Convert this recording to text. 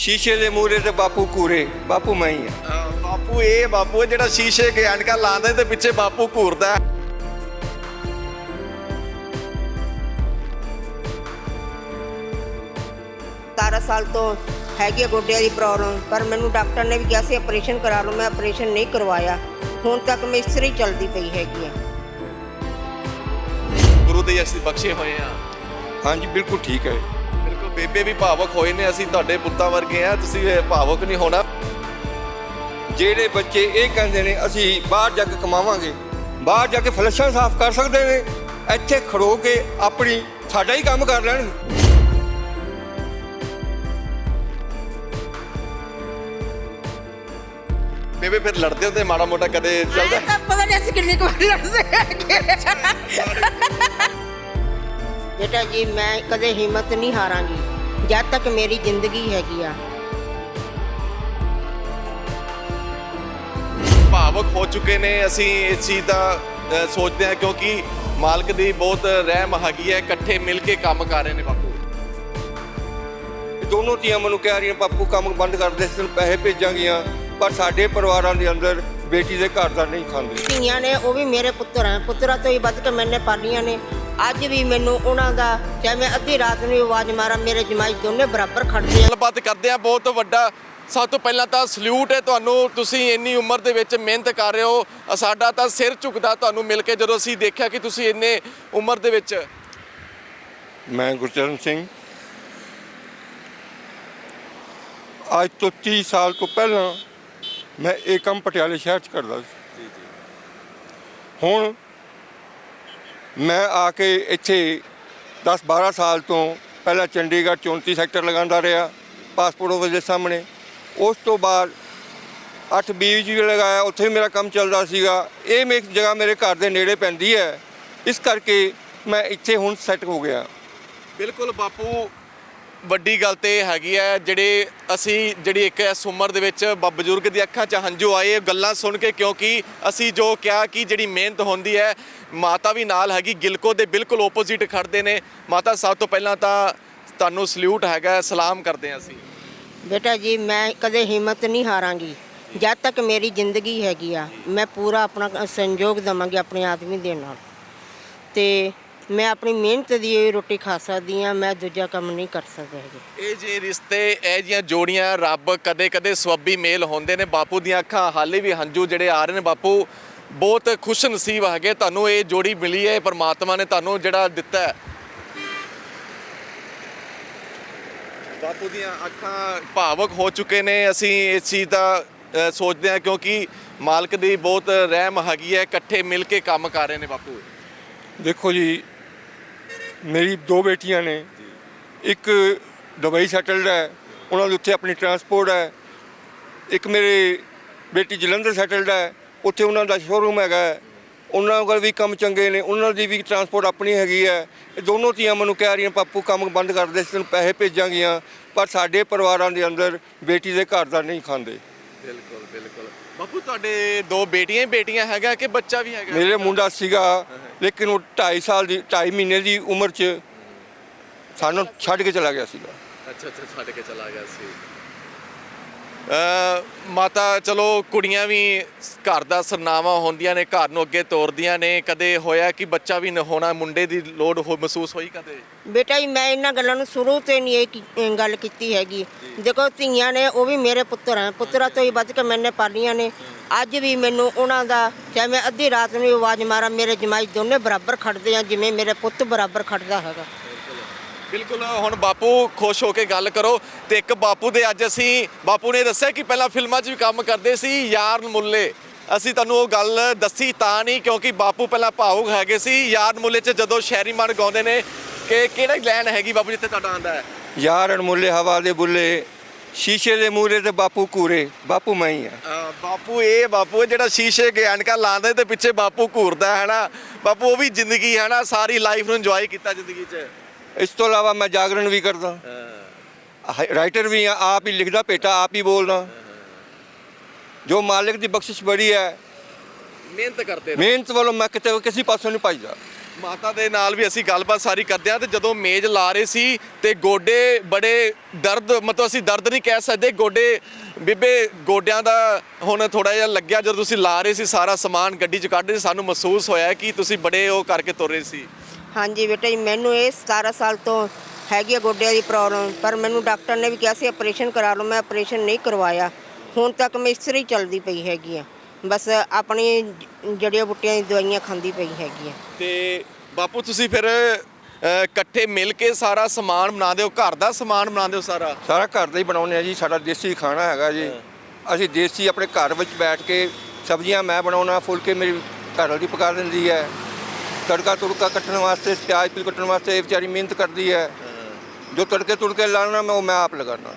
ਸ਼ੀਸ਼ੇ ਦੇ ਮੂਹਰੇ ਤੇ ਬਾਪੂ ਕੂਰੇ ਬਾਪੂ ਮੈਂ ਹੀ ਆ। ਬਾਪੂ ਇਹ ਬਾਪੂ ਹੈ ਜਿਹੜਾ ਸ਼ੀਸ਼ੇ ਕੇ ਐਨਕਾਂ ਲਾਉਂਦਾ ਤੇ ਪਿੱਛੇ ਬਾਪੂ ਘੂਰਦਾ ਹੈ। 17 ਸਾਲ ਤੋਂ ਹੈਗੀ ਆ ਗੋਡਿਆਂ ਦੀ ਪ੍ਰੋਬਲਮ ਪਰ ਮੈਨੂੰ ਡਾਕਟਰ ਨੇ ਵੀ ਕਿਹਾ ਸੀ ਆਪਰੇਸ਼ਨ ਕਰਾ ਲਓ ਮੈਂ ਆਪਰੇਸ਼ਨ ਨਹੀਂ ਕਰਵਾਇਆ। ਹੁਣ ਤੱਕ ਮੈਂ ਇਸ ਤਰ੍ਹਾਂ ਹੀ ਚੱਲਦੀ ਪਈ ਹੈਗੀ ਆ। ਗੁਰੂ ਦੇ ਅਸੀਂ ਬਖਸ਼ੇ ਹੋਏ ਆ। ਹਾਂਜੀ ਬਿਲਕੁਲ ਠੀਕ ਹੈ। ਬੇਬੇ ਵੀ ਭਾਵਕ ਹੋਏ ਨੇ ਅਸੀਂ ਤੁਹਾਡੇ ਪੁੱਤਾਂ ਵਰਗੇ ਆ ਤੁਸੀਂ ਇਹ ਭਾਵਕ ਨਹੀਂ ਹੋਣਾ। ਜਿਹੜੇ ਬੱਚੇ ਇਹ ਕਹਿੰਦੇ ਨੇ ਅਸੀਂ ਬਾਹਰ ਜਾ ਕੇ ਕਮਾਵਾਂਗੇ ਬਾਹਰ ਜਾ ਕੇ ਫਲਸ਼ਾਂ ਸਾਫ਼ ਕਰ ਸਕਦੇ ਨੇ ਇੱਥੇ ਖੜੋ ਕੇ ਆਪਣੀ ਸਾਡਾ ਹੀ ਕੰਮ ਕਰ ਲੈਣ। ਬੇਬੇ ਫਿਰ ਲੜਦੇ ਹੁੰਦੇ ਮਾੜਾ ਮੋਟਾ ਕਦੇ ਚੱਲਦਾ? ਪਤਾ ਨਹੀਂ ਅਸੀਂ ਕਿੰਨੀ ਕੁ ਵਾਰ ਲੜਦੇ ਬੇਟਾ ਜੀ ਮੈਂ ਕਦੇ ਹਿੰਮਤ ਨਹੀਂ ਹਾਰਾਂਗੀ ਜਦ ਤੱਕ ਮੇਰੀ ਜ਼ਿੰਦਗੀ ਹੈਗੀ ਆ। ਭਾਵਕ ਹੋ ਚੁੱਕੇ ਨੇ ਅਸੀਂ ਇਸ ਚੀਜ਼ ਦਾ ਅ, ਸੋਚਦੇ ਹਾਂ ਕਿਉਂਕਿ ਮਾਲਕ ਦੀ ਬਹੁਤ ਰਹਿਮ ਹੈਗੀ ਹੈ ਇਕੱਠੇ ਮਿਲ ਕੇ ਕੰਮ ਕਰ ਰਹੇ ਨੇ ਬਾਪੂ। ਇਹ ਦੋਨੋਂ ਧੀਆਂ ਮੈਨੂੰ ਕਹਿ ਰਹੀਆਂ ਪਾਪੂ ਕੰਮ ਬੰਦ ਕਰ ਦੇ ਤੈਨੂੰ ਪੈਸੇ ਭੇਜਾਂਗੀਆਂ ਪਰ ਸਾਡੇ ਪਰਿਵਾਰਾਂ ਦੇ ਅੰਦਰ ਬੇਟੀ ਦੇ ਘਰ ਦਾ ਨਹੀਂ ਖਾਂਦੇ। ਧੀਆਂ ਨੇ ਉਹ ਵੀ ਮੇਰੇ ਪੁੱਤਰ ਹੈ ਪੁੱਤਰਾਂ ਤੋਂ ਹੀ ਵੱਧ ਕੇ ਮੈਨੇ ਪਾਲੀਆਂ ਨੇ। ਅੱਜ ਵੀ ਮੈਨੂੰ ਉਹਨਾਂ ਦਾ ਚਾਹੇ ਮੈਂ ਅੱਧੀ ਰਾਤ ਨੂੰ ਵੀ ਆਵਾਜ਼ ਮਾਰਾਂ ਮੇਰੇ ਜਮਾਈ ਦੋਨੇ ਬਰਾਬਰ ਖੜਦੇ ਆ। ਗੱਲਬਾਤ ਕਰਦੇ ਆ ਬਹੁਤ ਵੱਡਾ ਸਭ ਤੋਂ ਪਹਿਲਾਂ ਤਾਂ ਸਲੂਟ ਹੈ ਤੁਹਾਨੂੰ ਤੁਸੀਂ ਇੰਨੀ ਉਮਰ ਦੇ ਵਿੱਚ ਮਿਹਨਤ ਕਰ ਰਹੇ ਹੋ ਸਾਡਾ ਤਾਂ ਸਿਰ ਝੁਕਦਾ ਤੁਹਾਨੂੰ ਮਿਲ ਕੇ ਜਦੋਂ ਅਸੀਂ ਦੇਖਿਆ ਕਿ ਤੁਸੀਂ ਇੰਨੇ ਉਮਰ ਦੇ ਵਿੱਚ। ਮੈਂ ਗੁਰਚਰਨ ਸਿੰਘ। ਅੱਜ ਤੋਂ 30 ਸਾਲ ਤੋਂ ਪਹਿਲਾਂ ਮੈਂ ਇਹ ਕੰਮ ਪਟਿਆਲੇ ਸ਼ਹਿਰ 'ਚ ਕਰਦਾ ਸੀ। ਹੁਣ ਮੈਂ ਆ ਕੇ ਇੱਥੇ 10 12 ਸਾਲ ਤੋਂ ਪਹਿਲਾਂ ਚੰਡੀਗੜ੍ਹ 34 ਸੈਕਟਰ ਲਗਾਉਂਦਾ ਰਿਹਾ ਪਾਸਪੋਰਟ ਆਫਿਸ ਦੇ ਸਾਹਮਣੇ। ਉਸ ਤੋਂ ਬਾਅਦ 8 20 ਜੀ ਲਗਾਇਆ, ਉੱਥੇ ਵੀ ਮੇਰਾ ਕੰਮ ਚੱਲਦਾ ਸੀਗਾ। ਇਹ ਮੇਰੀ ਜਗ੍ਹਾ ਮੇਰੇ ਘਰ ਦੇ ਨੇੜੇ ਪੈਂਦੀ ਹੈ। ਇਸ ਕਰਕੇ ਮੈਂ ਇੱਥੇ ਹੁਣ ਸੈੱਟ ਹੋ ਗਿਆ। ਬਿਲਕੁਲ ਬਾਪੂ ਵੱਡੀ ਗੱਲ ਤੇ ਇਹ ਹੈਗੀ ਹੈ, ਜਿਹੜੇ ਅਸੀਂ ਜਿਹੜੀ ਇੱਕ ਇਸ ਉਮਰ ਦੇ ਵਿੱਚ ਬ- ਬਜ਼ੁਰਗ ਦੀ ਅੱਖਾਂ 'ਚ ਹੰਝੂ ਆਏ, ਇਹ ਗੱਲਾਂ ਸੁਣ ਕੇ ਕਿਉਂਕਿ ਅਸੀਂ ਜੋ ਕਿਹਾ ਕਿ ਜਿਹੜੀ ਮਿਹਨਤ ਹੁੰਦੀ ਹੈ, ਮਾਤਾ ਵੀ ਨਾਲ ਹੈਗੀ, ਗਿਲਕੋ ਦੇ ਬਿਲਕੁਲ ਓਪੋਜ਼ਿਟ ਖੜਦੇ ਨੇ। ਮਾਤਾ, ਸਭ ਤੋਂ ਪਹਿਲਾਂ ਤਾਂ ਤੁਹਾਨੂੰ ਸਲੂਟ ਹੈਗਾ, ਸਲਾਮ ਕਰਦੇ ਹਾਂ ਅਸੀਂ। ਬੇਟਾ ਜੀ, ਮੈਂ ਕਦੇ ਹਿੰਮਤ ਨਹੀਂ ਹਾਰਾਂਗੀ। ਜਦ ਤੱਕ ਮੇਰੀ ਜ਼ਿੰਦਗੀ ਹੈਗੀ ਆ, ਮੈਂ ਪੂਰਾ ਆਪਣਾ ਸੰਯੋਗ ਦਵਾਂਗੀ ਆਪਣੇ ਆਦਮੀ ਦੇ ਨਾਲ। ਤੇ ਮੈਂ ਆਪਣੀ ਮਿਹਨਤ ਦੀ ਹੀ ਰੋਟੀ ਖਾ ਸਕਦੀ ਆ ਮੈਂ ਦੂਜਾ ਕੰਮ ਨਹੀਂ ਕਰ ਸਕਦਾ ਹੈਗੀ। ਇਹ ਜੇ ਰਿਸ਼ਤੇ ਇਹ ਜੀਆਂ ਜੋੜੀਆਂ ਰੱਬ ਕਦੇ-ਕਦੇ ਸਵੱਬੀ ਮੇਲ ਹੁੰਦੇ ਨੇ ਬਾਪੂ ਦੀਆਂ ਅੱਖਾਂ ਹਾਲੇ ਵੀ ਹੰਝੂ ਜਿਹੜੇ ਆ ਰਹੇ ਨੇ ਬਾਪੂ ਬਹੁਤ ਖੁਸ਼ ਨਸੀਬ ਹੈਗੇ ਤੁਹਾਨੂੰ ਇਹ ਜੋੜੀ ਮਿਲੀ ਹੈ ਪਰਮਾਤਮਾ ਨੇ ਤੁਹਾਨੂੰ ਜਿਹੜਾ ਦਿੱਤਾ ਹੈ। ਬਾਪੂ ਦੀਆਂ ਅੱਖਾਂ ਭਾਵਕ ਹੋ ਚੁੱਕੇ ਨੇ ਅਸੀਂ ਇਸ ਚੀਜ਼ ਦਾ ਅ, ਸੋਚਦੇ ਹਾਂ ਕਿਉਂਕਿ ਮਾਲਕ ਦੀ ਬਹੁਤ ਰਹਿਮ ਹੈਗੀ ਹੈ ਇਕੱਠੇ ਮਿਲ ਕੇ ਕੰਮ ਕਰ ਰਹੇ ਨੇ ਬਾਪੂ। ਦੇਖੋ ਜੀ ਮੇਰੀ ਦੋ ਬੇਟੀਆਂ ਨੇ। ਇੱਕ ਦੁਬਈ ਸੈਟਲਡ ਹੈ ਉਹਨਾਂ ਦੇ ਉੱਥੇ ਆਪਣੀ ਟਰਾਂਸਪੋਰਟ ਹੈ। ਇੱਕ ਮੇਰੇ ਬੇਟੀ ਜਲੰਧਰ ਸੈਟਲਡ ਹੈ ਉੱਥੇ ਉਹਨਾਂ ਦਾ ਸ਼ੋਰੂਮ ਹੈਗਾ। ਉਹਨਾਂ ਕੋਲ ਵੀ ਕੰਮ ਚੰਗੇ ਨੇ ਉਹਨਾਂ ਦੀ ਵੀ ਟਰਾਂਸਪੋਰਟ ਆਪਣੀ ਹੈਗੀ ਹੈ। ਇਹ ਦੋਨੋਂ ਧੀਆਂ ਮੈਨੂੰ ਕਹਿ ਰਹੀਆਂ ਪਾਪੂ ਕੰਮ ਬੰਦ ਕਰ ਦੇ ਤੈਨੂੰ ਪੈਸੇ ਭੇਜਾਂਗੀਆਂ ਪਰ ਸਾਡੇ ਪਰਿਵਾਰਾਂ ਦੇ ਅੰਦਰ ਬੇਟੀ ਦੇ ਘਰ ਦਾ ਨਹੀਂ ਖਾਂਦੇ। ਬਿਲਕੁਲ ਬਿਲਕੁਲ। ਬਾਪੂ ਤੁਹਾਡੇ ਦੋ ਬੇਟੀਆਂ ਹੀ ਬੇਟੀਆਂ ਹੈਗਾ ਕਿ ਬੱਚਾ ਵੀ ਹੈਗਾ? ਮੇਰੇ ਮੁੰਡਾ ਸੀਗਾ ਲੇਕਿਨ ਉਹ 2.5 ਸਾਲ ਦੀ 2.5 ਮਹੀਨੇ ਦੀ ਉਮਰ 'ਚ ਸਾਨੂੰ ਛੱਡ ਕੇ ਚਲਾ ਗਿਆ ਸੀਗਾ। ਅੱਛਾ ਅੱਛਾ, ਛੱਡ ਕੇ ਚਲਾ ਗਿਆ ਸੀ। ਮਾਤਾ ਚਲੋ ਕੁੜੀਆਂ ਵੀ ਘਰ ਦਾ ਸਰਨਾਵਾ ਹੁੰਦੀਆਂ ਨੇ ਘਰ ਨੂੰ ਅੱਗੇ ਤੋਰਦੀਆਂ ਨੇ। ਕਦੇ ਹੋਇਆ ਕਿ ਬੱਚਾ ਵੀ ਹੋਣਾ ਮੁੰਡੇ ਦੀ ਲੋੜ ਹੋ ਮਹਿਸੂਸ ਹੋਈ ਕਦੇ? ਬੇਟਾ ਜੀ ਮੈਂ ਇਹਨਾਂ ਗੱਲਾਂ ਨੂੰ ਸ਼ੁਰੂ ਤੋਂ ਨਹੀਂ ਇਹ ਕੀ- ਗੱਲ ਕੀਤੀ ਹੈਗੀ। ਦੇਖੋ ਧੀਆਂ ਨੇ ਉਹ ਵੀ ਮੇਰੇ ਪੁੱਤਰ ਹੈ ਪੁੱਤਰਾਂ ਤੋਂ ਹੀ ਵੱਧ ਕੇ ਮੈਨੇ ਪਾਲੀਆਂ ਨੇ। ਅੱਜ ਵੀ ਮੈਨੂੰ ਉਹਨਾਂ ਦਾ ਚਾਹੇ ਮੈਂ ਅੱਧੀ ਰਾਤ ਨੂੰ ਵੀ ਆਵਾਜ਼ ਮਾਰਾਂ ਮੇਰੇ ਜਮਾਈ ਦੋਨੇ ਬਰਾਬਰ ਖੜਦੇ ਆ ਜਿਵੇਂ ਮੇਰੇ ਪੁੱਤ ਬਰਾਬਰ ਖੜਦਾ ਹੈਗਾ। ਬਿਲਕੁਲ ਹੁਣ ਬਾਪੂ ਖੁਸ਼ ਹੋ ਕੇ ਗੱਲ ਕਰੋ ਤੇ ਇੱਕ ਬਾਪੂ ਦੇ ਅੱਜ ਅਸੀਂ ਬਾਪੂ ਨੇ ਦੱਸਿਆ ਕਿ ਪਹਿਲਾਂ ਫਿਲਮਾਂ 'ਚ ਵੀ ਕੰਮ ਕਰਦੇ ਸੀ ਯਾਰ ਮੁੱਲੇ। ਅਸੀਂ ਤੁਹਾਨੂੰ ਉਹ ਗੱਲ ਦੱਸੀ ਤਾਂ ਨਹੀਂ ਕਿਉਂਕਿ ਬਾਪੂ ਪਹਿਲਾਂ ਭਾਵੁਕ ਹੈਗੇ ਸੀ। ਯਾਰ ਮੁੱਲੇ 'ਚ ਜਦੋਂ ਸ਼ਹਿਰੀ ਮਨ ਗਾਉਂਦੇ ਨੇ ਕਿ ਕਿਹੜੀ ਲਾਈਨ ਹੈਗੀ ਬਾਪੂ ਜਿੱਥੇ ਤੁਹਾਡਾ ਆਂਦਾ ਹੈ? ਯਾਰ ਅਣਮੁੱਲੇ ਹਵਾ ਦੇ ਬੁੱਲੇ ਸ਼ੀਸ਼ੇ ਦੇ ਮੂਹਰੇ ਤੇ ਬਾਪੂ ਕੂਰੇ ਬਾਪੂ ਮੈਂ ਹੀ ਆ। ਬਾਪੂ ਇਹ ਬਾਪੂ ਜਿਹੜਾ ਸ਼ੀਸ਼ੇ ਕੇ ਐਨਕਾਂ ਲਾਉਂਦਾ ਤੇ ਪਿੱਛੇ ਬਾਪੂ ਘੂਰਦਾ ਹੈ ਨਾ। ਬਾਪੂ ਉਹ ਵੀ ਜ਼ਿੰਦਗੀ ਹੈ ਨਾ ਸਾਰੀ ਲਾਈਫ ਨੂੰ ਇੰਜੋਏ ਕੀਤਾ ਜ਼ਿੰਦਗੀ 'ਚ। ਇਸ ਤੋਂ ਇਲਾਵਾ ਮੈਂ ਜਾਗਰਣ ਵੀ ਕਰਦਾ। ਰਾਈਟਰ ਵੀ ਆ ਆਪ ਹੀ ਲਿਖਦਾ ਪੇਟਾ ਆਪ ਹੀ ਬੋਲਦਾ। ਜੋ ਮਾਲਿਕ ਦੀ ਬਖਸ਼ਿਸ਼ ਬੜੀ ਹੈ। ਮਿਹਨਤ ਕਰਦੇ ਰਹੋ। ਮਿਹਨਤ ਵੱਲੋਂ ਮੈਂ ਕਿਤੇ ਕਿਸੇ ਪਾਸੋਂ ਨਹੀਂ ਭੱਜਦਾ। ਮਾਤਾ ਦੇ ਨਾਲ ਵੀ ਅਸੀਂ ਗੱਲਬਾਤ ਸਾਰੀ ਕਰਦੇ ਹਾਂ ਤੇ ਜਦੋਂ ਮੇਜ਼ ਲਾ ਰਹੇ ਸੀ ਤੇ ਗੋਡੇ ਬੜੇ ਦਰਦ ਮਤਲਬ ਅਸੀਂ ਦਰਦ ਨਹੀਂ ਕਹਿ ਸਕਦੇ ਗੋਡੇ ਬੀਬੇ ਗੋਡਿਆਂ ਦਾ ਹੁਣ ਥੋੜਾ ਜਿਹਾ ਲੱਗਿਆ ਜਦੋਂ ਤੁਸੀਂ ਲਾ ਰਹੇ ਸੀ ਸਾਰਾ ਸਮਾਨ ਗੱਡੀ 'ਚ ਕੱਢ ਰਹੇ ਸਾਨੂੰ ਮਹਿਸੂਸ ਹੋਇਆ ਕਿ ਤੁਸੀਂ ਬੜੇ ਉਹ ਕਰਕੇ ਤੁਰ ਰਹੇ ਸੀ। ਹਾਂਜੀ ਬੇਟਾ ਜੀ ਮੈਨੂੰ ਇਹ 17 ਸਾਲ ਤੋਂ ਹੈਗੀ ਆ ਗੋਡਿਆਂ ਦੀ ਪ੍ਰੋਬਲਮ ਪਰ ਮੈਨੂੰ ਡਾਕਟਰ ਨੇ ਵੀ ਕਿਹਾ ਸੀ ਆਪਰੇਸ਼ਨ ਕਰਾ ਲਓ ਮੈਂ ਆਪਰੇਸ਼ਨ ਨਹੀਂ ਕਰਵਾਇਆ। ਹੁਣ ਤੱਕ ਮੈਂ ਇਸ ਤਰ੍ਹਾਂ ਹੀ ਚੱਲਦੀ ਪਈ ਹੈਗੀ ਆ। ਬਸ ਆਪਣੀ ਜੜੀਆਂ ਬੂਟੀਆਂ ਦੀ ਦਵਾਈਆਂ ਖਾਂਦੀ ਪਈ ਹੈਗੀ ਆ। ਤੇ ਬਾਪੂ ਤੁਸੀਂ ਫਿਰ ਅਹ, ਇਕੱਠੇ ਮਿਲ ਕੇ ਸਾਰਾ ਸਮਾਨ ਬਣਾਉਂਦੇ ਹੋ? ਘਰ ਦਾ ਸਮਾਨ ਬਣਾਉਂਦੇ ਹੋ ਸਾਰਾ? ਸਾਰਾ ਘਰ ਦਾ ਹੀ ਬਣਾਉਂਦੇ ਆ ਜੀ ਸਾਡਾ ਦੇਸੀ ਖਾਣਾ ਹੈਗਾ ਜੀ। ਅਸੀਂ ਦੇਸੀ ਆਪਣੇ ਘਰ ਵਿੱਚ ਬੈਠ ਕੇ ਸਬਜ਼ੀਆਂ ਮੈਂ ਬਣਾਉਣਾ ਫੁਲਕੇ ਮੇਰੀ ਘਰ ਵਾਲੀ ਪਕਾ ਦਿੰਦੀ ਹੈ। ਤੜਕਾ ਤੁੜਕਾ ਕੱਟਣ ਵਾਸਤੇ ਪਿਆਜ਼ ਪਿਲ ਕੱਟਣ ਵਾਸਤੇ ਇਹ ਵਿਚਾਰੀ ਮਿਹਨਤ ਕਰਦੀ ਹੈ। ਜੋ ਤੜਕੇ ਤੁੜਕੇ ਲਾਣਾ ਮੈਂ ਉਹ ਮੈਂ ਆਪ ਲਗਾਉਣਾ